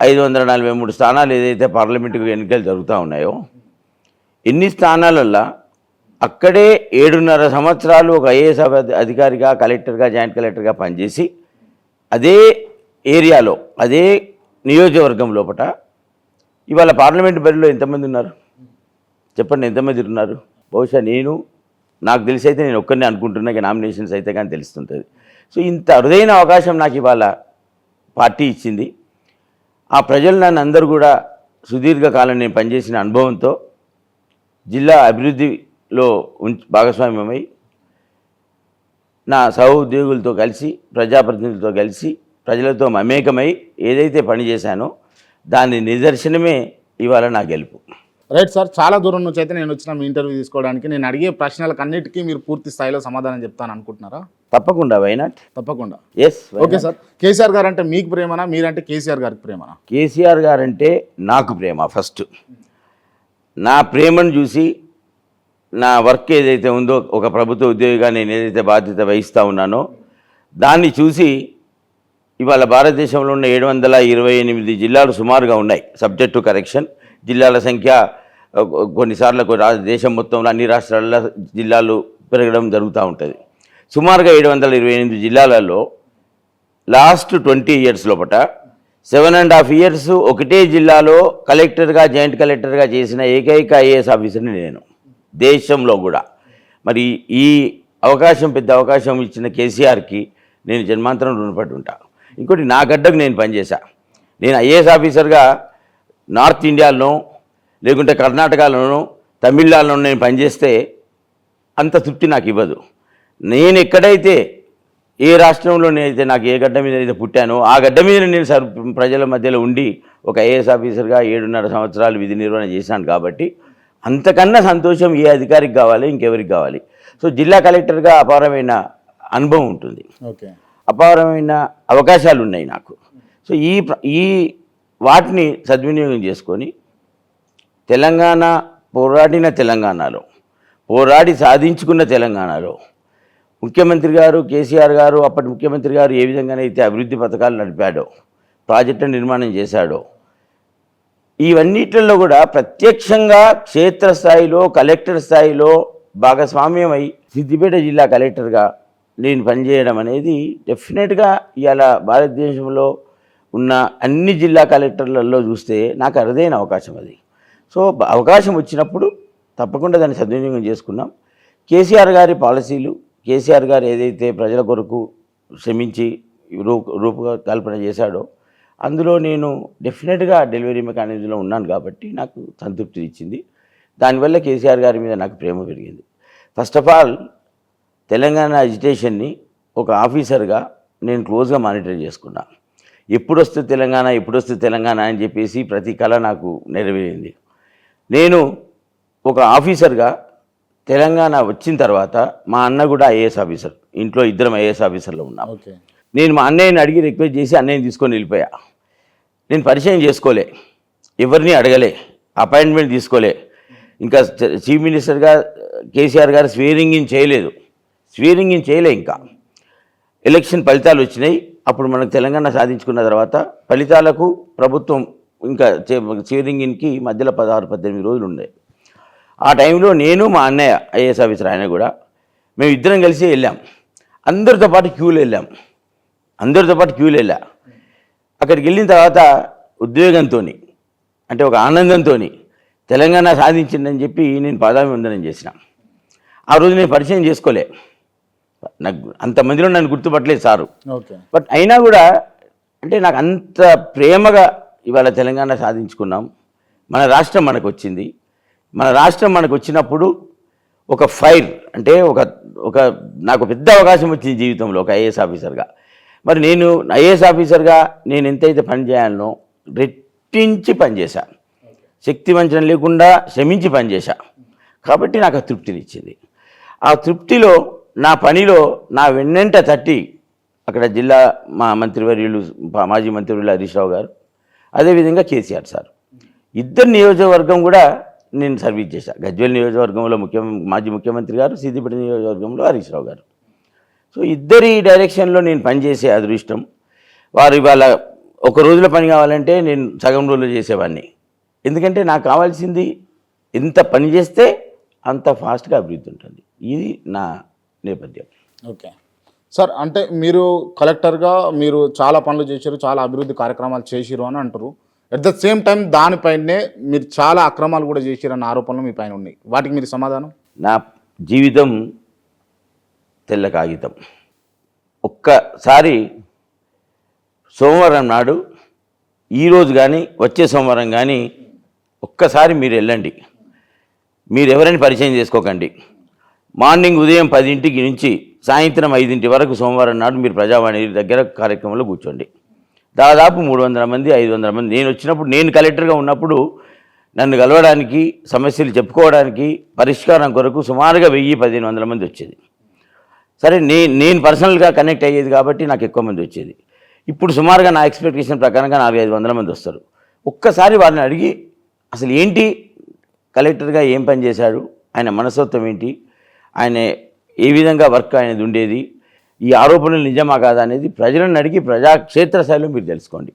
ఐదు వందల నలభై మూడు స్థానాలు ఏదైతే పార్లమెంటుకు ఎన్నికలు జరుగుతూ ఉన్నాయో ఎన్ని స్థానాలల్లో అక్కడే ఏడున్నర సంవత్సరాలు ఒక ఐఏఎస్ అధికారిగా కలెక్టర్గా జాయింట్ కలెక్టర్గా పనిచేసి అదే ఏరియాలో అదే నియోజకవర్గం లోపట ఇవాళ పార్లమెంట్ బరిలో ఎంతమంది ఉన్నారు? చెప్పండి ఎంతమంది ఉన్నారు? బహుశా నేను నాకు తెలిసి అయితే నేను ఒక్కరిని అనుకుంటున్నా నామినేషన్స్ అయితే కానీ తెలుస్తుంటుంది. సో ఇంత అరుదైన అవకాశం నాకు ఇవాళ పార్టీ ఇచ్చింది. ఆ ప్రజలు నన్ను అందరూ కూడా సుదీర్ఘకాలం నేను పనిచేసిన అనుభవంతో జిల్లా అభివృద్ధిలో భాగస్వామ్యమై నా సహోద్యోగులతో కలిసి ప్రజాప్రతినిధులతో కలిసి ప్రజలతో మమేకమై ఏదైతే పని చేశానో దాని నిదర్శనమే ఇవాళ నా గెలుపు. రైట్ సార్ చాలా దూరం నుంచి అయితే నేను వచ్చిన మీ ఇంటర్వ్యూ తీసుకోవడానికి. నేను అడిగే ప్రశ్నలకు అన్నిటికీ మీరు పూర్తి స్థాయిలో సమాధానం చెప్తాను అనుకుంటున్నారా? తప్పకుండా వైనాట్ తప్పకుండా. Yes okay sir. కేసీఆర్ గారు అంటే మీకు ప్రేమనా? మీరంటే కేసీఆర్ గారికి ప్రేమనా? కేసీఆర్ గారంటే నాకు ప్రేమ ఫస్ట్ నా ప్రేమను చూసి నా వర్క్ ఏదైతే ఉందో ఒక ప్రభుత్వ ఉద్యోగిగా నేను ఏదైతే బాధ్యత వహిస్తూ ఉన్నానో దాన్ని చూసి ఇవాళ భారతదేశంలో ఉన్న ఏడు వందల ఇరవై ఎనిమిది జిల్లాలు సుమారుగా ఉన్నాయి సబ్జెక్ట్ టు కరెక్షన్ జిల్లాల సంఖ్య కొన్నిసార్లు దేశం మొత్తంలో అన్ని రాష్ట్రాల్లో జిల్లాలు పెరగడం జరుగుతూ ఉంటుంది. సుమారుగా ఏడు వందల ఇరవై ఎనిమిది జిల్లాలలో లాస్ట్ ట్వంటీ ఇయర్స్ లోపల సెవెన్ అండ్ హాఫ్ ఇయర్స్ ఒకటే జిల్లాలో కలెక్టర్గా జాయింట్ కలెక్టర్గా చేసిన ఏకైక ఐఏఎస్ ఆఫీసర్ని నేను. దేశంలో కూడా. మరి ఈ అవకాశం పెద్ద అవకాశం ఇచ్చిన కేసీఆర్కి నేను జన్మాంతరం రుణపడి ఉంటాను ఇంకోటి నా గడ్డకు నేను పనిచేశా. నేను ఐఏఎస్ ఆఫీసర్గా నార్త్ ఇండియాలోనో లేకుంటే కర్ణాటకలోనో తమిళనాడులోనో నేను పనిచేస్తే అంత తృప్తి నాకు ఇవ్వదు. నేను ఎక్కడైతే ఏ రాష్ట్రంలో నేనైతే నాకు ఏ గడ్డ మీద అయితే పుట్టానో ఆ గడ్డ మీద నేను సర్ ప్రజల మధ్యలో ఉండి ఒక ఐఏఎస్ ఆఫీసర్గా ఏడున్నర సంవత్సరాలు విధి నిర్వహణ చేశాను కాబట్టి అంతకన్నా సంతోషం ఏ అధికారికి కావాలి ఇంకెవరికి కావాలి. సో జిల్లా కలెక్టర్గా అపారమైన అనుభవం ఉంటుంది. ఓకే. అపారమైన అవకాశాలు ఉన్నాయి నాకు. సో ఈ ఈ వాటిని సద్వినియోగం చేసుకొని తెలంగాణ పోరాడిన తెలంగాణలో పోరాడి సాధించుకున్న తెలంగాణలో ముఖ్యమంత్రి గారు కేసీఆర్ గారు అప్పటి ముఖ్యమంత్రి గారు ఏ విధంగానైతే అభివృద్ధి పథకాలు నడిపాడో ప్రాజెక్టు నిర్మాణం చేశాడో ఇవన్నిటిలో కూడా ప్రత్యక్షంగా క్షేత్రస్థాయిలో కలెక్టర్ స్థాయిలో భాగస్వామ్యమై సిద్దిపేట జిల్లా కలెక్టర్గా నేను పనిచేయడం అనేది డెఫినెట్గా ఇవాళ భారతదేశంలో ఉన్న అన్ని జిల్లా కలెక్టర్లలో చూస్తే నాకు అరుదైన అవకాశం అది. సో అవకాశం వచ్చినప్పుడు తప్పకుండా దాన్ని సద్వినియోగం చేసుకున్నాం. కేసీఆర్ గారి పాలసీలు కేసీఆర్ గారు ఏదైతే ప్రజల కొరకు శ్రమించి రూప రూపకల్పన చేశాడో అందులో నేను డెఫినెట్గా డెలివరీ మెకానిజంలో ఉన్నాను కాబట్టి నాకు సంతృప్తి ఇచ్చింది. దానివల్ల కేసీఆర్ గారి మీద నాకు ప్రేమ పెరిగింది. ఫస్ట్ ఆఫ్ ఆల్ తెలంగాణ అజిటేషన్ని ఒక ఆఫీసర్గా నేను క్లోజ్గా మానిటర్ చేసుకున్నాను ఎప్పుడు వస్తుంది తెలంగాణ ఎప్పుడు వస్తుంది తెలంగాణ అని చెప్పేసి ప్రతి కళ నాకు నెరవేరింది. నేను ఒక ఆఫీసర్గా తెలంగాణ వచ్చిన తర్వాత మా అన్న కూడా ఐఏఎస్ ఆఫీసర్ ఇంట్లో ఇద్దరం ఐఏఎస్ ఆఫీసర్లో ఉన్నాం. నేను మా అన్నయ్యని అడిగి రిక్వెస్ట్ చేసి అన్నయ్యని తీసుకొని వెళ్ళిపోయా. నేను పరిచయం చేసుకోలే ఎవరిని అడగలే అపాయింట్మెంట్ తీసుకోలే. ఇంకా చీఫ్ మినిస్టర్గా కేసీఆర్ గారు స్వేరింగ్ చేయలేదు. స్వేరింగ్ చేయలే ఇంకా. ఎలక్షన్ ఫలితాలు వచ్చినాయి. అప్పుడు మనకు తెలంగాణ సాధించుకున్న తర్వాత ఫలితాలకు ప్రభుత్వం ఇంకా చేరింగిన్కి మధ్యలో పదహారు పద్దెనిమిది రోజులు ఉండే. ఆ టైంలో నేను మా అన్నయ్య ఐఏఎస్ ఆఫీసర్ ఆయన కూడా మేము ఇద్దరం కలిసి వెళ్ళాం. అందరితో పాటు క్యూలో వెళ్ళాం. అందరితో పాటు క్యూలు వెళ్ళా. అక్కడికి వెళ్ళిన తర్వాత ఉద్వేగంతో అంటే ఒక ఆనందంతో తెలంగాణ సాధించిందని చెప్పి నేను పాదాభివందనం చేసిన. ఆ రోజు నేను పరిచయం చేసుకోలే. నాకు అంతమందిలో నన్ను గుర్తుపట్టలేదు సారు. బట్ అయినా కూడా అంటే నాకు అంత ప్రేమగా ఇవాళ తెలంగాణ సాధించుకున్నాం. మన రాష్ట్రం మనకు వచ్చింది. మన రాష్ట్రం మనకు వచ్చినప్పుడు ఒక ఫైర్ అంటే ఒక ఒక నాకు పెద్ద అవకాశం వచ్చింది జీవితంలో ఒక ఐఏఎస్ ఆఫీసర్గా. మరి నేను ఐఏఎస్ ఆఫీసర్గా నేను ఎంతైతే పని చేయాలనో రెట్టించి పనిచేశా శక్తి వంచన లేకుండా శ్రమించి పనిచేశా కాబట్టి నాకు ఆ తృప్తినిచ్చింది. ఆ తృప్తిలో నా పనిలో నా వెన్నెంట తట్టి అక్కడ జిల్లా మా మంత్రివర్యులు మాజీ మంత్రివర్యులు హరీష్ రావు గారు అదేవిధంగా కేసీఆర్ సార్. ఇద్దరు నియోజకవర్గం కూడా నేను సర్వీస్ చేశాను గజ్వేల్ నియోజకవర్గంలో ముఖ్య మాజీ ముఖ్యమంత్రి గారు సిద్దిపేట నియోజకవర్గంలో హరీష్ రావు గారు. సో ఇద్దరి డైరెక్షన్లో నేను పనిచేసే అదృష్టం వారు ఇవాళ ఒక రోజులో పని కావాలంటే నేను సగం రోజులు చేసేవాడిని. ఎందుకంటే నాకు కావాల్సింది ఎంత పని చేస్తే అంత ఫాస్ట్గా అభివృద్ధి ఉంటుంది. ఇది నా నేపథ్యం. ఓకే. సార్ అంటే మీరు కలెక్టర్గా మీరు చాలా పనులు చేశారు చాలా అభివృద్ధి కార్యక్రమాలు చేసిరు అని అంటారు. అట్ ద సేమ్ టైం దానిపైనే మీరు చాలా అక్రమాలు కూడా చేసిరు అన్న ఆరోపణలు మీ పైన ఉన్నాయి. వాటికి మీరు సమాధానం? నా జీవితం తెల్ల కాగితం. ఒక్కసారి సోమవారం నాడు ఈరోజు కానీ వచ్చే సోమవారం కానీ ఒక్కసారి మీరు వెళ్ళండి. మీరు ఎవరైనా పరిచయం చేసుకోకండి. మార్నింగ్ ఉదయం పదింటికి నుంచి సాయంత్రం ఐదింటి వరకు సోమవారం నాడు మీరు ప్రజావాణి దగ్గర కార్యక్రమంలో కూర్చోండి. దాదాపు మూడు వందల మంది ఐదు వందల మంది. నేను వచ్చినప్పుడు నేను కలెక్టర్గా ఉన్నప్పుడు నన్ను కలవడానికి సమస్యలు చెప్పుకోవడానికి పరిష్కారం కొరకు సుమారుగా వెయ్యి పదిహేను వందల మంది వచ్చేది. సరే నే నేను పర్సనల్గా కనెక్ట్ అయ్యేది కాబట్టి నాకు ఎక్కువ మంది వచ్చేది. ఇప్పుడు సుమారుగా నా ఎక్స్పెక్టేషన్ ప్రకారంగా నాలుగు ఐదు వందల మంది వస్తారు. ఒక్కసారి వారిని అడిగి అసలు ఏంటి కలెక్టర్గా ఏం పని చేశాడు ఆయన మనస్తత్వం ఏంటి? ఆయన ఏ విధంగా వర్క్ ఆయనది ఉండేది ఈ ఆరోపణలు నిజమా కాదా అనేది ప్రజలను అడిగి ప్రజా క్షేత్రస్థాయిలో మీరు తెలుసుకోండి.